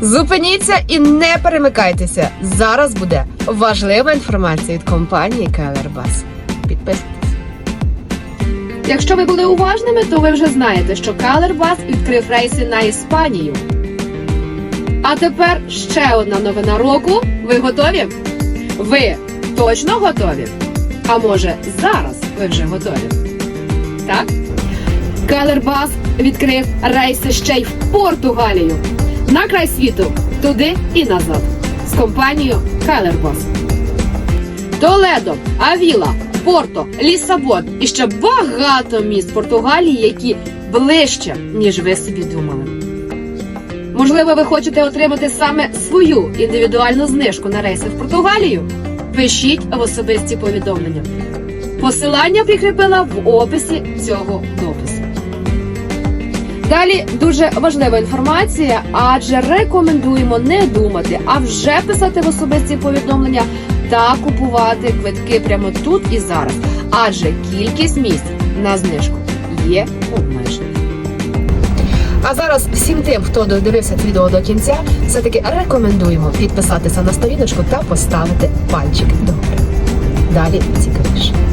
Зупиніться і не перемикайтеся. Зараз буде важлива інформація від компанії Келербас. Підписуйтесь. Якщо ви були уважними, то ви вже знаєте, що Келербас відкрив рейси на Іспанію. А тепер ще одна новина року. Ви готові? Ви точно готові? А може зараз ви вже готові? Так? Келербас відкрив рейси ще й в Португалію. На край світу, туди і назад. З компанією Келербас. Толедо, Авіла, Порто, Лісабон і ще багато міст Португалії, які ближче, ніж ви собі думали. Можливо, ви хочете отримати саме свою індивідуальну знижку на рейси в Португалію? Пишіть в особисті повідомлення. Посилання прикріпила в описі цього допису. Далі дуже важлива інформація, адже рекомендуємо не думати, а вже писати в особисті повідомлення та купувати квитки прямо тут і зараз. Адже кількість місць на знижку є обмежена. А зараз всім тим, хто додивився це відео до кінця, все-таки рекомендуємо підписатися на сторіночку та поставити пальчик догори. Далі цікавіше.